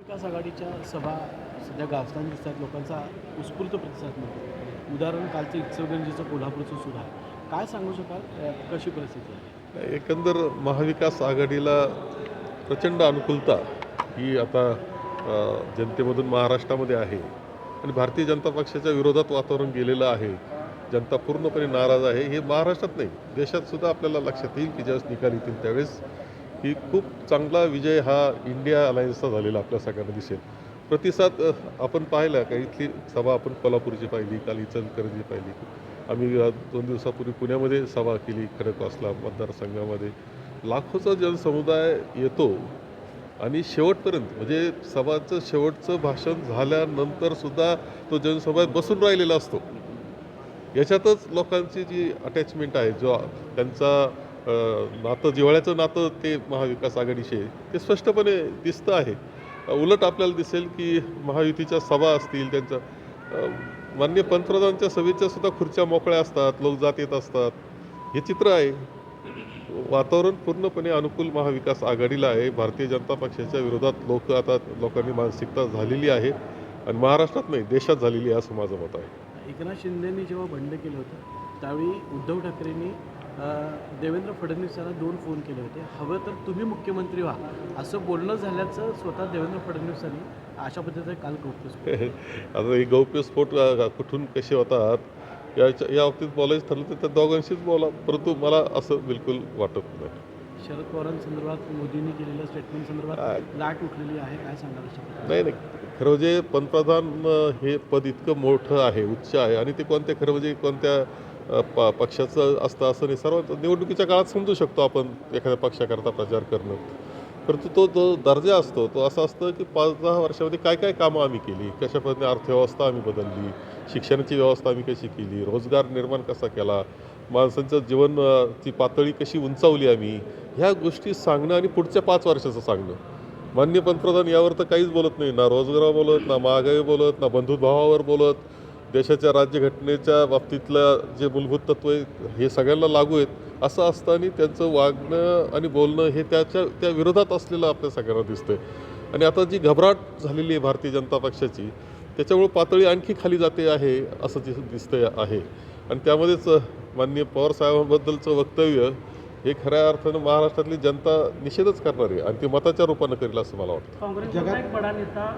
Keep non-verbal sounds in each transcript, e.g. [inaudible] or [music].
विकास आघाडीच्या सभा सध्या गाजताना दिसतात. लोकांचा उत्स्फूर्त प्रतिसाद मिळतो. उदाहरण कालचं इचलगंजीचं कोल्हापूरचं सुद्धा काय सांगू शकाल? कशी परिस्थिती आहे? एकंदर महाविकास आघाडीला प्रचंड अनुकूलता ही आता जनतेमधून महाराष्ट्रामध्ये आहे. आणि भारतीय जनता पक्षाच्या विरोधात वातावरण गेलेलं आहे. जनता पूर्णपणे नाराज आहे. हे महाराष्ट्रात नाही. देशात सुद्धा आपल्याला लक्षात येईल की ज्यावेळेस निकाल येतील त्यावेळेस की खूप चांगला विजय हा इंडिया अलायन्सचा झालेला आपल्या सगळ्यांना दिसेल. प्रतिसाद आपण पाहिला का? इथली सभा आपण कोल्हापूरची पाहिली काल इचलकरंजी पाहिली. आम्ही दोन दिवसापूर्वी पुण्यामध्ये सभा केली खडकवासला मतदारसंघामध्ये. लाखोचा जनसमुदाय येतो आणि शेवटपर्यंत म्हणजे सभाचं शेवटचं भाषण झाल्यानंतरसुद्धा तो जनसमुदाय बसून राहिलेला असतो. याच्यातच लोकांची जी अटॅचमेंट आहे जो त्यांचा नातं जिव्हाळ्याचं नातं ते महाविकास आघाडीशी आहे ते स्पष्टपणे दिसतं आहे. उलट आपल्याला दिसेल की महायुतीच्या सभा असतील त्यांच्या मान्य पंतप्रधानांच्या सभेच्या सुद्धा खुर्च्या मोकळ्या असतात लोक जात येत असतात. हे चित्र आहे. वातावरण पूर्णपणे अनुकूल महाविकास आघाडीला आहे. भारतीय जनता पक्षाच्या विरोधात लोक आता लोकांनी मानसिकता झालेली आहे आणि महाराष्ट्रात नाही देशात झालेली आहे असं माझं मत आहे. एकनाथ शिंदेंनी जेव्हा बंड केलं होतं त्यावेळी उद्धव ठाकरेंनी देवेंद्र फडणवीस यांना दोन फोन केले होते. हवं तर तुम्ही मुख्यमंत्री व्हा. असं बोलणं झाल्याचं स्वतः देवेंद्र फडणवीसांनी अशा पद्धतीने काल कौतुक [laughs] आता हे गौप्यस्फोट कुठून कसे होतात? याच्या या बाबतीत बोलायचं ठरलं तर त्या दोघांशीच बोला. परंतु मला असं बिलकुल वाटत नाही. शरद पवारांसंदर्भात मोदींनी केलेल्या स्टेटमेंट संदर्भात? लाट उठलेली आहे. काय सांगाल? नाही नाही. खरं म्हणजे पंतप्रधान हे पद इतकं मोठं आहे उच्च आहे. आणि ते कोणत्या खरं म्हणजे कोणत्या प पक्षाचं असतं असं नाही. सर्व निवडणुकीच्या काळात समजू शकतो आपण एखाद्या पक्षाकरता प्रचार करणं. परंतु तो जो दर्जा असतो. तो असं असतं की पाच दहा वर्षामध्ये काय काय कामं आम्ही केली? कशा पद्धतीने अर्थव्यवस्था आम्ही बदलली? शिक्षणाची व्यवस्था आम्ही कशी केली? रोजगार निर्माण कसा केला? माणसांचं जीवन पातळी कशी उंचावली आम्ही? ह्या गोष्टी सांगणं आणि पुढच्या पाच वर्षाचं सांगणं. माननीय पंतप्रधान यावर तर काहीच बोलत नाही. ना रोजगारावर बोलत ना महागाई बोलत ना बंधुभावावर बोलत. देशाच्या राज्यघटनेच्या बाबतीतलं जे मूलभूत तत्व आहे हे सगळ्यांना लागू आहेत असं असताना त्यांचं वागणं आणि बोलणं हे त्याच्या त्या विरोधात असलेलं आपल्या सगळ्यांना दिसतंय. आणि आता जी घबराट झालेली आहे भारतीय जनता पक्षाची त्याच्यामुळे पातळी आणखी खाली जाते आहे असं दिस दिसतंय आहे. आणि त्यामध्येच माननीय पवार साहेबांबद्दलचं वक्तव्य हे खऱ्या अर्थानं महाराष्ट्रातली जनता निषेधच करणार आहे आणि ते मताच्या रूपानं करेल असं मला वाटतं काँग्रेसचा एक बडा नेता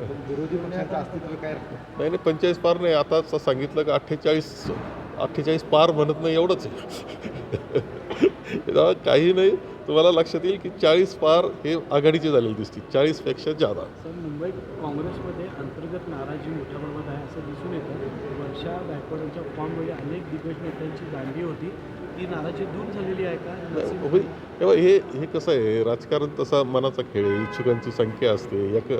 विरोधी पक्षाचं अस्तित्व काय नाही नाही पंचेचाळीस पार नाही. आता सांगितलं का अठ्ठेचाळीस अठ्ठेचाळीस पार म्हणत नाही एवढंच आहे. काही नाही. तुम्हाला लक्षात येईल की चाळीस पार हे आघाडीचे झालेले दिसतील. चाळीसपेक्षा जादा. सर मुंबई काँग्रेसमध्ये अंतर्गत नाराजी मोठ्या प्रमाणात आहे असं दिसून येतं. वर्षा गायकवाडांच्या फॉर्ममुळे अनेक दिग्गज नेत्यांची दांडी होती. ती नाराजी दूर झालेली आहे का? हे हे कसं आहे? राजकारण तसा मनाचा खेळ आहे. इच्छुकांची संख्या असते. एक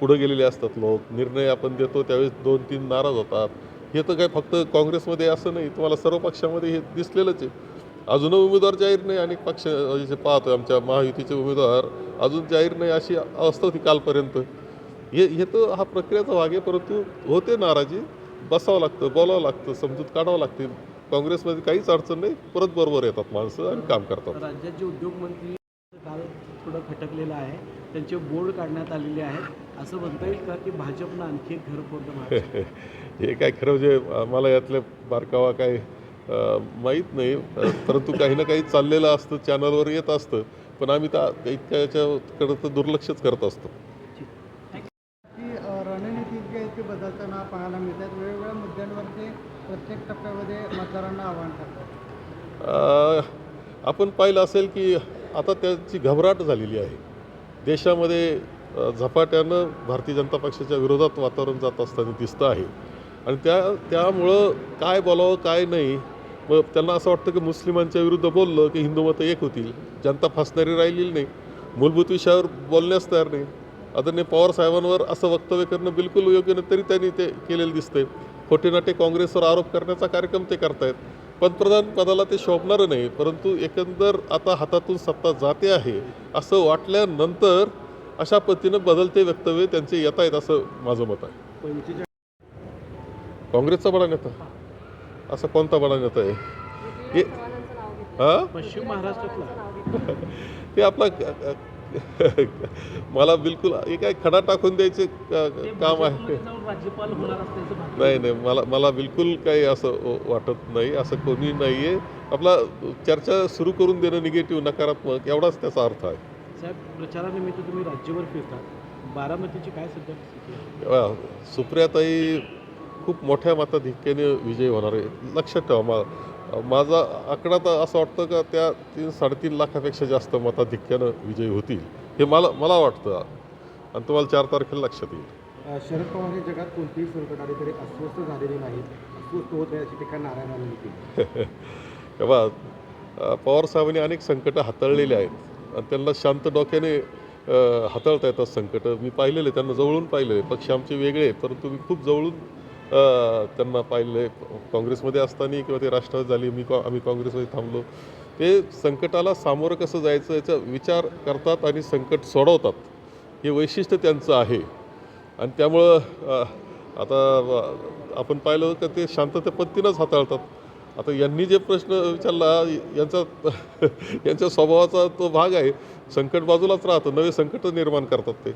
पुढं गेलेले असतात लोक निर्णय आपण देतो त्यावेळेस दोन तीन नाराज होतात. हे तर काय फक्त काँग्रेसमध्ये असं नाही तुम्हाला सर्व पक्षामध्ये हे दिसलेलंच आहे. अजूनही उमेदवार जाहीर नाही अनेक पक्ष जे पाहतो आमच्या महायुतीचे उमेदवार अजून जाहीर नाही अशी अवस्था होती कालपर्यंत. हे हे तर हा प्रक्रियाचा भाग आहे परंतु होते नाराजी बसावं लागतं बोलावं लागतं समजूत काढावं लागते. काँग्रेसमध्ये काहीच अडचण नाही परत बरोबर येतात माणसं आणि काम करतात. राज्याचे उद्योगमंत्री थोडं खटकलेलं आहे. त्यांचे बोर्ड काढण्यात आलेले आहेत. असं म्हणता येईल का की भाजपनं आणखी एक घर फोडलं [laughs] महाराष्ट्रात? हे काय खरं म्हणजे मला यातले बारकावा काय माहीत नाही. परंतु काही ना काही चाललेलं असतं चॅनलवर येत असतं. पण आम्ही त्या इतक्या याच्याकडं तर दुर्लक्षच करत असतो. रणनीती बदलताना पाहायला मिळतात वेगवेगळ्या मुद्द्यांवर ते प्रत्येक टप्प्यामध्ये मतदारांना आवाहन करतात. आपण पाहिलं असेल की आता त्याची घबराट झालेली आहे. देशामध्ये झपाट्यानं भारतीय जनता पक्षाच्या विरोधात वातावरण जात असताना दिसतं आहे. आणि त्या त्यामुळं काय बोलावं काय नाही मग त्यांना असं वाटतं की मुस्लिमांच्या विरुद्ध बोललं की हिंदू मतं एक होतील. जनता फसणारी राहिलेली नाही. मूलभूत विषयावर बोलण्यास तयार नाही. आदरणीय पवार साहेबांवर असं वक्तव्य करणं बिलकुल योग्य नाही तरी त्यांनी ते केलेलं दिसतंय. खोटे नाटे काँग्रेसवर आरोप करण्याचा कार्यक्रम ते करतायत. पंतप्रधान पदाला ते शोभणारं नाही परंतु एकंदर आता हातातून सत्ता जाते आहे असं वाटल्यानंतर अशा पद्धतीनं बदलते वक्तव्य त्यांचे येत आहेत असं माझं मत आहे. काँग्रेसचा बडा नेता? असा कोणता बडा नेता आहे? पश्चिम महाराष्ट्रातला. ते आपला मला बिलकुल हे काय खडा टाकून द्यायचे का- काम आहे? नाही नाही मला मला बिलकुल काही असं वाटत नाही असं कोणी नाही आहे आपला चर्चा सुरू करून देणं निगेटिव्ह नकारात्मक एवढाच त्याचा अर्थ आहे. साहेब प्रचारानिमित्त तुम्ही राज्यभर फिरता बारामतीची काय सध्या स्थिती आहे? तेव्हा सुप्रियाताई खूप मोठ्या मताधिक्याने विजयी होणार आहे. लक्षात ठेवा मा माझा आकडा तर असं वाटतं का त्या तीन साडेतीन लाखापेक्षा जास्त मताधिक्यानं विजयी होतील हे मला मला वाटतं. आणि तुम्हाला चार तारखेला लक्षात येईल. शरद पवार हे जगात कोणतीही आली तरी अस्वस्थ झालेले नाहीत अस्वस्थ होत नाही अशी टीका नारायण राणेंनी केली. [laughs] तेव्हा अ, पवारसाहेबांनी अनेक संकटं हाताळलेली आहेत. आणि त्यांना शांत डोक्याने हाताळता येतात संकटं. मी पाहिलेले त्यांना जवळून पाहिलेले. पक्ष आमचे वेगळे परंतु मी खूप जवळून त्यांना पाहिले आहे. काँग्रेसमध्ये असताना किंवा ते राष्ट्रवादी झाली मी कॉ आम्ही काँग्रेसमध्ये थांबलो. ते संकटाला सामोरं कसं जायचं याचा विचार करतात आणि संकट सोडवतात. हे वैशिष्ट्य त्यांचं आहे. आणि त्यामुळं आता आपण पाहिलं का ते शांतते पद्धतीनंच हाताळतात. आता यांनी जे प्रश्न विचारला यांचा [laughs] यांच्या स्वभावाचा तो भाग आहे. संकट बाजूलाच राहतं. नवे संकट निर्माण करतात ते.